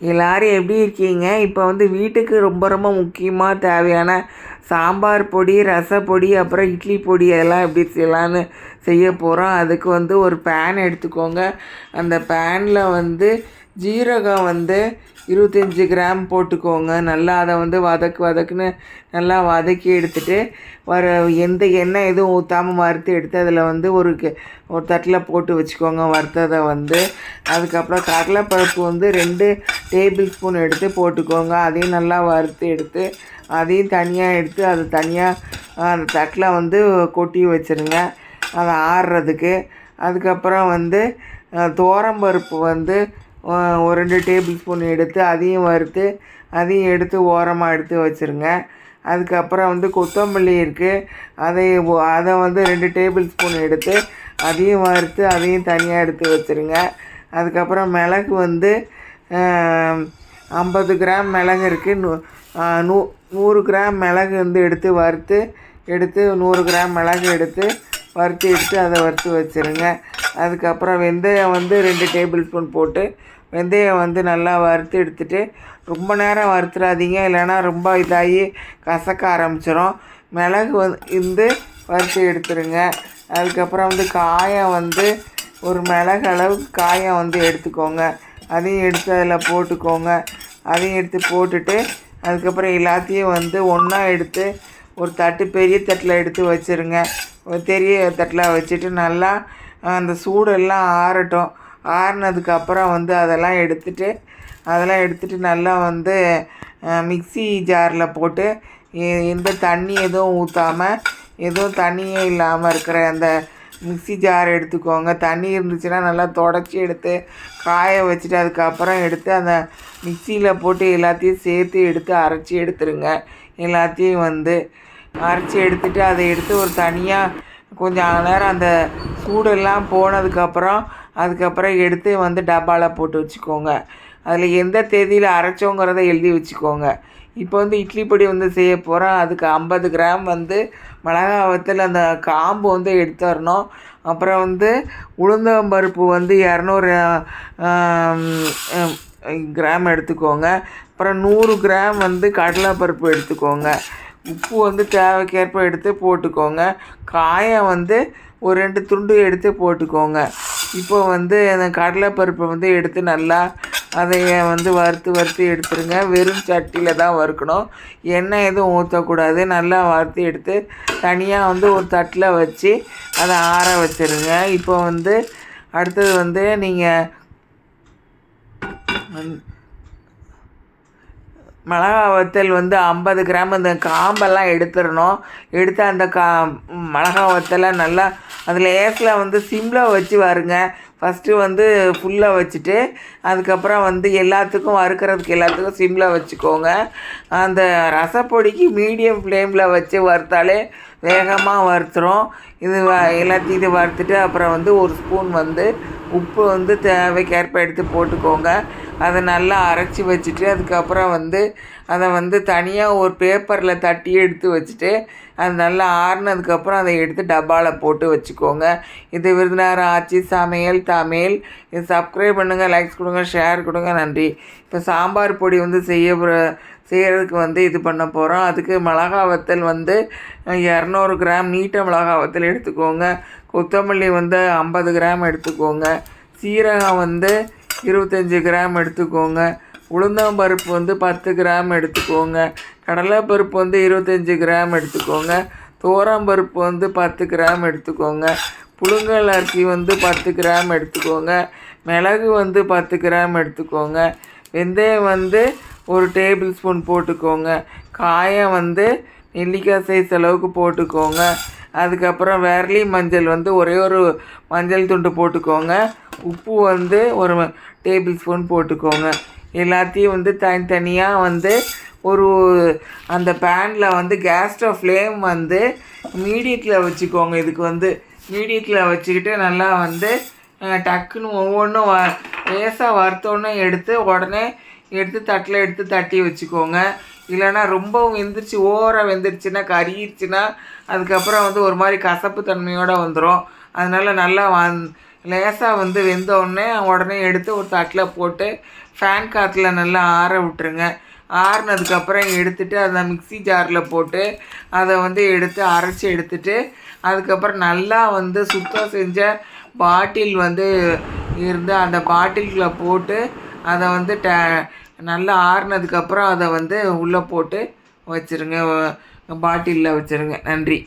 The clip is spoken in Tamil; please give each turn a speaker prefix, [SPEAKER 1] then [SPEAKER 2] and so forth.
[SPEAKER 1] எல்லாரும் எப்படி இருக்கீங்க? இப்போ வந்து வீட்டுக்கு ரொம்ப ரொம்ப முக்கியமாக தேவையான சாம்பார் பொடி ரசப்பொடி அப்புறம் இட்லி பொடி அதெல்லாம் எப்படி செய்யலான்னு செய்ய போகிறோம் அதுக்கு வந்து ஒரு பேன் எடுத்துக்கோங்க. அந்த பேனில் வந்து ஜீரகம் வந்து இருபத்தஞ்சி கிராம் போட்டுக்கோங்க. நல்லா அதை வந்து வதக்கு வதக்குன்னு நல்லா வதக்கி எடுத்துட்டு வர எந்த எண்ணெய் எதுவும் ஊற்றாமல் வறுத்து எடுத்து அதில் வந்து ஒரு க- ஒரு தட்டில் போட்டு வச்சுக்கோங்க. வறுத்ததை வந்து அதுக்கப்புறம் கடலைப்பருப்பு வந்து ரெண்டு டேபிள் ஸ்பூன் எடுத்து போட்டுக்கோங்க. அதையும் நல்லா வறுத்து எடுத்து அதையும் தனியாக எடுத்து அது தனியாக அந்த தட்டில் வந்து கொட்டி வச்சுருங்க. அதை ஆறுறதுக்கு. அதுக்கப்புறம் வந்து தோரம்பருப்பு வந்து ஒரு ரெண்டு டேபிள் ஸ்பூன் எடுத்து அதையும் வறுத்து அதையும் எடுத்து ஓரமாக எடுத்து வச்சுருங்க. அதுக்கப்புறம் வந்து கொத்தமல்லி இருக்குது அதை அதை வந்து ரெண்டு டேபிள் ஸ்பூன் எடுத்து அதையும் வறுத்து அதையும் தனியாக எடுத்து வச்சுருங்க. அதுக்கப்புறம் மிளகு வந்து ஐம்பது கிராம் மிளகு இருக்குது நூ நூ நூறு கிராம் மிளகு வந்து எடுத்து வறுத்து எடுத்து நூறு கிராம் மிளகு எடுத்து வறுத்து எடுத்து அதை வறுத்து வச்சுருங்க. அதுக்கப்புறம் வெந்தயம் வந்து ரெண்டு டேபிள் ஸ்பூன் போட்டு வெந்தயம் வந்து நல்லா வறுத்து எடுத்துகிட்டு ரொம்ப நேரம் வறுத்துடாதீங்க இல்லைன்னா ரொம்ப இதாகி கசக்க ஆரம்பிச்சிடும் மிளகு வந்து இருந்து வறுத்து எடுத்துருங்க. அதுக்கப்புறம் வந்து காயம் வந்து ஒரு மிளகு அளவுக்கு காயம் வந்து எடுத்துக்கோங்க. அதையும் எடுத்து அதில் போட்டுக்கோங்க. அதையும் எடுத்து போட்டுட்டு அதுக்கப்புறம் எல்லாத்தையும் வந்து ஒன்றா எடுத்து ஒரு தட்டு பெரிய தட்டில் எடுத்து வச்சுருங்க. பெரிய தட்டில் வச்சுட்டு நல்லா அந்த சூடெல்லாம் ஆறட்டும். ஆறினதுக்கப்புறம் வந்து அதெல்லாம் எடுத்துட்டு அதெல்லாம் எடுத்துட்டு நல்லா வந்து மிக்ஸி ஜாரில் போட்டு எந்த தண்ணி எதுவும் ஊற்றாமல் எதுவும் தண்ணியே இல்லாமல் இருக்கிற அந்த மிக்ஸி ஜார் எடுத்துக்கோங்க. தண்ணி இருந்துச்சுன்னா நல்லா தொடச்சி எடுத்து காய வச்சுட்டு அதுக்கப்புறம் எடுத்து அந்த மிக்சியில் போட்டு எல்லாத்தையும் சேர்த்து எடுத்து அரைச்சி எடுத்துருங்க. எல்லாத்தையும் வந்து அரைச்சி எடுத்துட்டு அதை எடுத்து ஒரு தனியாக கொஞ்சம் நேரம் அந்த சூடெல்லாம் போனதுக்கப்புறம் அதுக்கப்புறம் எடுத்து வந்து டப்பாவில் போட்டு வச்சுக்கோங்க. அதில் எந்த தேதியில் அரைச்சோங்கிறத எழுதி வச்சுக்கோங்க. இப்போ வந்து இட்லி பொடி வந்து செய்ய போகிறோம் அதுக்கு ஐம்பது கிராம் வந்து மிளகா வத்தல் அந்த காம்பு வந்து எடுத்துடணும். அப்புறம் வந்து உளுந்தம் பருப்பு வந்து இரநூறு கிராம் எடுத்துக்கோங்க. அப்புறம் நூறு கிராம் வந்து கடலைப்பருப்பு எடுத்துக்கோங்க. உப்பு வந்து தேவைக்கேற்ப எடுத்து போட்டுக்கோங்க. காயம் வந்து ஒரு ரெண்டு துண்டு எடுத்து போட்டுக்கோங்க. இப்போ வந்து அந்த கடலைப்பருப்பை வந்து எடுத்து நல்லா அதை வந்து வறுத்து வறுத்து எடுத்துருங்க. வெறும் சட்டியில் தான் வறுக்கணும். எண்ணெய் எதுவும் ஊற்றக்கூடாது நல்லா வறுத்து எடுத்து தனியாக வந்து ஒரு தட்டில் வச்சு அதை ஆற வச்சிருங்க. இப்போ வந்து அடுத்தது வந்து நீங்கள் மிளகா வத்தல் வந்து ஐம்பது கிராம் அந்த காம்பெல்லாம் எடுத்துடணும். எடுத்து அந்த கா மிளகா வத்தலை நல்லா அதில் ஏசில் வந்து சிம்மில் வச்சு வருங்க. ஃபஸ்ட்டு வந்து ஃபுல்லாக வச்சுட்டு அதுக்கப்புறம் வந்து எல்லாத்துக்கும் வறுக்கிறதுக்கு எல்லாத்துக்கும் சிம்மில் வச்சுக்கோங்க. அந்த ரசப்பொடிக்கு மீடியம் ஃப்ளேமில் வச்சு வறுத்தாலே வேகமாக வறுத்துரும். இது வ- எல்லாத்தையும் இது வறுத்துட்டு அப்புறம் வந்து ஒரு ஸ்பூன் வந்து உப்பு வந்து தேவைக்கேற்ப எடுத்து போட்டுக்கோங்க. அதை நல்லா அரைச்சி வச்சுட்டு அதுக்கப்புறம் வந்து அதை வந்து தனியாக ஒரு பேப்பரில் தட்டி எடுத்து வச்சுட்டு அது நல்லா ஆறுனதுக்கப்புறம் அதை எடுத்து டப்பாவில் போட்டு வச்சுக்கோங்க. இது விருதுநகர் ஆச்சி சமையல் தமிழ். இது சப்ஸ்கிரைப் பண்ணுங்கள் லைக்ஸ் கொடுங்க ஷேர் கொடுங்க நன்றி. இப்போ சாம்பார் பொடி வந்து செய்ய செய்கிறதுக்கு வந்து இது பண்ண போகிறோம் அதுக்கு மிளகா வத்தல் வந்து இரநூறு கிராம் நீட்ட மிளகா வத்தல் எடுத்துக்கோங்க. கொத்தமல்லி வந்து ஐம்பது கிராம் எடுத்துக்கோங்க. சீரகம் வந்து இருபத்தஞ்சி கிராம் எடுத்துக்கோங்க. உளுந்தம்பருப்பு வந்து பத்து கிராம் எடுத்துக்கோங்க. கடலைப்பருப்பு வந்து இருபத்தஞ்சி கிராம் எடுத்துக்கோங்க. தோராம்பருப்பு வந்து பத்து கிராம் எடுத்துக்கோங்க. புழுங்கல் அரிசி வந்து பத்து கிராம் எடுத்துக்கோங்க. மிளகு வந்து பத்து கிராம் எடுத்துக்கோங்க. வெந்தயம் வந்து ஒரு டேபிள் ஸ்பூன் போட்டுக்கோங்க. காயம் வந்து நெல்லிக்காய் சைஸ் அளவுக்கு போட்டுக்கோங்க. அதுக்கப்புறம் வேர்லி மஞ்சள் வந்து ஒரே ஒரு மஞ்சள் துண்டு போட்டுக்கோங்க. உப்பு வந்து ஒரு டேபிள் ஸ்பூன் போட்டுக்கோங்க. எல்லாத்தையும் வந்து தனித்தனியாக வந்து ஒரு அந்த பேனில் வந்து கேஸ் ஃப்ளேம் வந்து மீடியத்தில் வச்சுக்கோங்க. இதுக்கு வந்து மீடியத்தில் வச்சுக்கிட்டு நல்லா வந்து டக்குன்னு ஒவ்வொன்றும் வ லேசாக வறுத்தோன்னே எடுத்து உடனே எடுத்து தட்டில் எடுத்து தட்டி வச்சுக்கோங்க. இல்லைன்னா ரொம்ப வெந்துருச்சு ஓவராக வெந்துருச்சுன்னா கறிடுச்சுன்னா அதுக்கப்புறம் வந்து ஒரு மாதிரி கசப்பு தன்மையோடு வந்துடும் அதனால நல்லா வந் லேசாக வந்து வெந்த உடனே உடனே எடுத்து ஒரு தட்டில் போட்டு ஃபேன் காற்றுல நல்லா ஆற விட்டுருங்க. ஆறுனதுக்கப்புறம் எடுத்துட்டு அதை மிக்ஸி ஜாரில் போட்டு அதை வந்து எடுத்து அரைச்சி எடுத்துட்டு அதுக்கப்புறம் நல்லா வந்து சுத்தம் செஞ்ச பாட்டில் வந்து இருந்து அந்த பாட்டில்குள்ளே போட்டு அதை வந்து ட நல்லா ஆறுனதுக்கப்புறம் அதை வந்து உள்ளே போட்டு வச்சுருங்க. பாட்டிலில் வச்சுருங்க. நன்றி.